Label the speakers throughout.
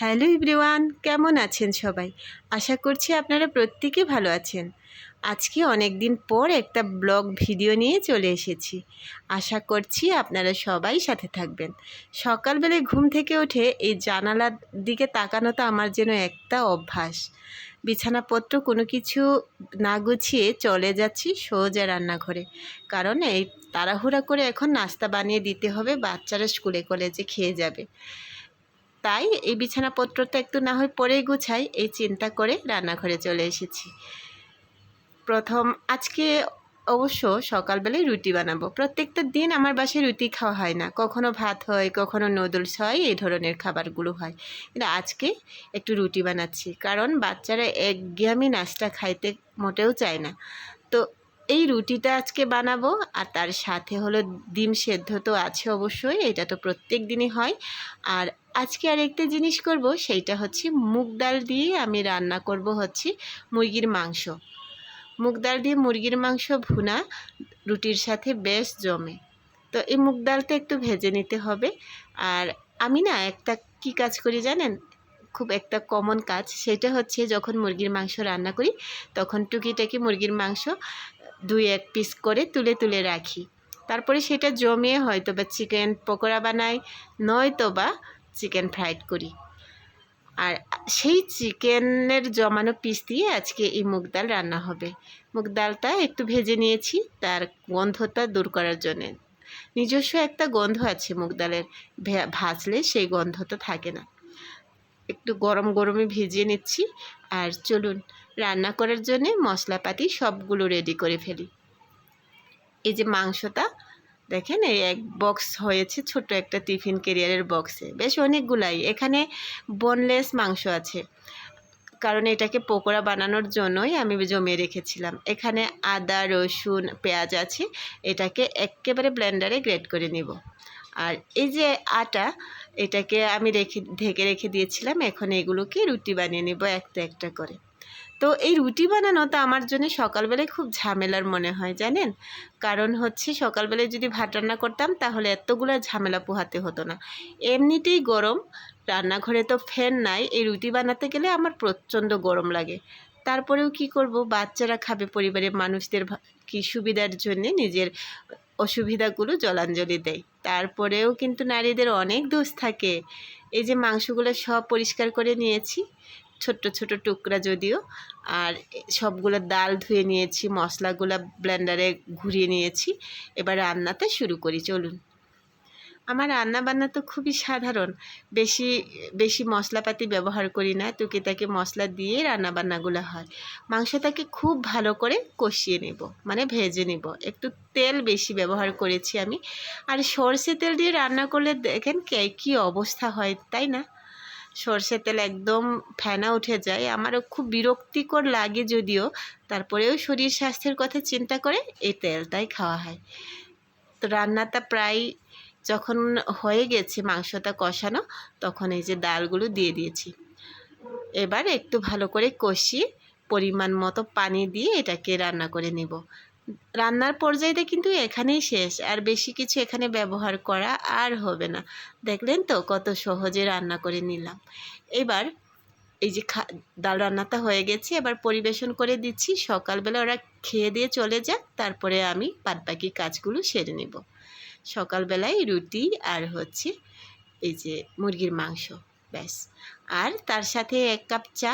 Speaker 1: Hello everyone কেমন আছেন সবাই? আশা করছি আপনারা প্রত্যেকে ভালো আছেন। আজকে অনেক দিন পর একটা ব্লগ ভিডিও নিয়ে চলে এসেছি। আশা করছি আপনারা সবাই সাথে থাকবেন। সকালবেলায় ঘুম থেকে উঠে এই জানালার দিকে তাকানো তো আমার যেন একটা অভ্যাস। বিছানাপত্র কোনো কিছু না গুছিয়ে চলে যাচ্ছি সোজা রান্নাঘরে। কারণ এই তাড়াহুড়া করে এখন নাস্তা বানিয়ে দিতে হবে বাচ্চারা স্কুলে, কলেজে খেয়ে যাবে। তাই এই বিছানাপত্রটা একটু না হয় পরেই গুছাই, এই চিন্তা করে রান্নাঘরে চলে এসেছি। প্রথম আজকে অবশ্য সকালবেলায় রুটি বানাবো। প্রত্যেকটা দিন আমার বাসায় রুটি খাওয়া হয় না। কখনো ভাত হয়, কখনো নুডলস হয়, এই ধরনের খাবারগুলো হয়। কিন্তু আজকে একটু রুটি বানাচ্ছি। কারণ বাচ্চারা একঘেয়ামি নাস্তা খাইতে মোটেও চায় না। তো এই রুটিটা আজকে বানাবো আর তার সাথে হলো ডিম সেদ্ধ তো আছে অবশ্যই, এটা তো প্রত্যেক দিনই হয়। আর আজকে আরেকটা জিনিস করব, সেইটা হচ্ছে মুগ ডাল দিয়ে আমি রান্না করব হচ্ছে মুরগির মাংস। মুগ ডাল দিয়ে মুরগির মাংস ভুনা, রুটির সাথে বেশ জমে। তো এই মুগ ডালটা একটু ভেজে নিতে হবে। আর আমি না একটা কি কাজ করি জানেন? খুব একটা কমন কাজ, সেটা হচ্ছে যখন মুরগির মাংস রান্না করি, তখন টুকিটাকি মুরগির মাংস দুই এক পিস করে তুলে তুলে রাখি। তারপরে সেটা জমিয়ে হয়তো বা চিকেন পকোড়া বানাই নয়তো বা চিকেন ফ্রাইড করি। আর সেই চিকেনের জমানো পিস দিয়ে আজকে এই মুগ ডাল রান্না হবে। মুগ ডালটা একটু ভেজে নিয়েছি, তার গন্ধটা দূর করার জন্যে। নিজস্ব একটা গন্ধ আছে মুগ ডালের ভাজলে সেই গন্ধটা থাকে না। একটু গরম গরমে ভিজিয়ে নিচ্ছি, আর চলুন, রান্না করার জন্যে মশলাপাতি সবগুলো রেডি করে ফেলি। এই যে মাংসটা দেখেন, এই এক বক্স হয়েছে ছোট একটা টিফিন কেরিয়ারের বক্সে বেশ অনেকগুলাই। এখানে বোনলেস মাংস আছে। কারণ এটাকে পকোড়া বানানোর জন্যই আমি জমিয়ে রেখেছিলাম। এখানে আদা, রসুন, পেঁয়াজ আছে। এটাকে একেবারে ব্লেন্ডারে গ্রেড করে নিব। আর এই যে আটা, এটাকে আমি রেখে, ঢেকে রেখে দিয়েছিলাম। এখন এগুলোকে রুটি বানিয়ে নেব একটা একটা করে। তো এই রুটি বানানোটা আমার জন্য সকালবেলায় খুব ঝামেলার মনে হয়, জানেন? কারণ হচ্ছে সকালবেলায় যদি ভাত রান্না করতাম তাহলে এতগুলো ঝামেলা পোহাতে হতো না। এমনিতেই গরম, রান্নাঘরে তো ফ্যান নাই, এই রুটি বানাতে গেলে আমার প্রচণ্ড গরম লাগে। তারপরেও কি করব? বাচ্চারা খাবে পরিবারের মানুষদের কি সুবিধার জন্য নিজের অসুবিধাগুলো জলাঞ্জলি দেয়। তারপরেও কিন্তু নারীদের অনেক দোষ থাকে। এই যে মাংসগুলো সব পরিষ্কার করে নিয়েছি ছোট্ট ছোট টুকরা যদিও। আর সবগুলো ডাল ধুয়ে নিয়েছি, মশলাগুলো ব্লেন্ডারে ঘুরিয়ে নিয়েছি। এবার রান্নাতে শুরু করি, চলুন। আমার রান্না বান্না তো খুবই সাধারণ। বেশি বেশি মশলাপাতি ব্যবহার করি না, টুকিটাকি মশলা দিয়ে রান্না বান্নাগুলো হয়। মাংসটাকে খুব ভালো করে কষিয়ে নেব মানে ভেজে নেব। একটু তেল বেশি ব্যবহার করেছি আমি। আর সর্ষে তেল দিয়ে রান্না করলে দেখেন কে, কী অবস্থা হয়, তাই না? সর্ষে তেল একদম ফেনা উঠে যায়। আমারও খুব বিরক্তিকর লাগে যদিও। তারপরেও শরীর স্বাস্থ্যের কথা চিন্তা করে এই তেলটাই খাওয়া হয়। তো রান্নাটা প্রায় যখন হয়ে গেছে মাংসটা কষানো, তখন এই যে ডালগুলো দিয়ে দিয়েছি। এবার একটু ভালো করে কষিয়ে পরিমাণ মতো পানি দিয়ে এটাকে রান্না করে নেব। রান্নার পর্যায়েতে কিন্তু এখানেই শেষ। আর বেশি কিছু এখানে ব্যবহার করা আর হবে না। দেখলেন তো কত সহজে রান্না করে নিলাম। এবার এই যে খা ডাল রান্নাটা হয়ে গেছে, এবার পরিবেশন করে দিচ্ছি। সকালবেলা ওরা খেয়ে দিয়ে চলে যাক, তারপরে আমি বাদবাকি কাজগুলো সেরে নেব। সকালবেলায় রুটি আর হচ্ছে এই যে মুরগির মাংস, ব্যাস। আর তার সাথে এক কাপ চা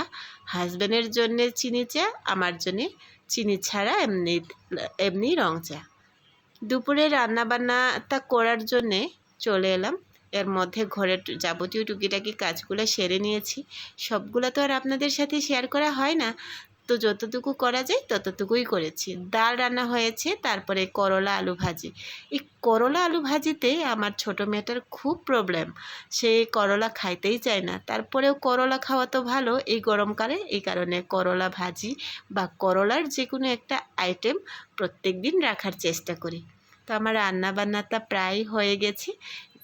Speaker 1: হাজব্যান্ডের জন্যে চিনি চা, আমার জন্যে চিনি ছাড়া এমনি এমনি রং চা। দুপুরে রান্নাবান্নাটা করার জন্যে চলে এলাম। এর মধ্যে ঘরের যাবতীয় টুকিটাকি কাজগুলো সেরে নিয়েছি। সবগুলো তো আর আপনাদের সাথে শেয়ার করা হয় না। তো যতটুকু করা যায় ততটুকুই করেছি। ডাল রান্না হয়েছে, তারপরে করলা আলু ভাজি। এই করলা আলু ভাজিতে আমার ছোটো মেয়েটার খুব প্রবলেম সে করলা খাইতেই চায় না। তারপরেও করলা খাওয়া তো ভালো, এই গরমকালে এই কারণে করলা ভাজি বা করলার যে কোনো একটা আইটেম প্রত্যেক দিন রাখার চেষ্টা করি। তো আমার রান্না বান্নাটা প্রায় হয়ে গেছে।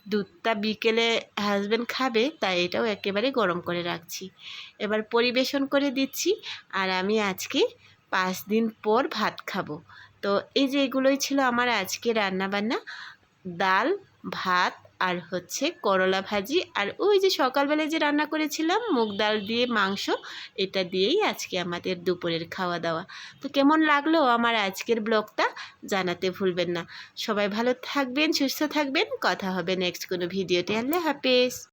Speaker 1: দুধটা বিকেলে হাজব্যান্ড খাবে, তাই এটাও একেবারে গরম করে রাখছি। এবার পরিবেশন করে দিচ্ছি আর আমি আজকে পাঁচ দিন পর ভাত খাব। তো এই যে এগুলোই ছিল আমার আজকে রান্নাবান্না। ডাল, ভাত আর হচ্ছে করলা ভাজি। আর ওই যে সকালবেলায় যে রান্না করেছিলাম, মুগ ডাল দিয়ে মাংস, এটা দিয়েই আজকে আমাদের দুপুরের খাওয়া দাওয়া তো কেমন লাগল আমার আজকের ব্লগটা জানাতে ভুলবেন না। সবাই ভালো থাকবেন, সুস্থ থাকবেন। কথা হবে নেক্সট কোনো ভিডিওতে। আল্লাহ হাফেজ।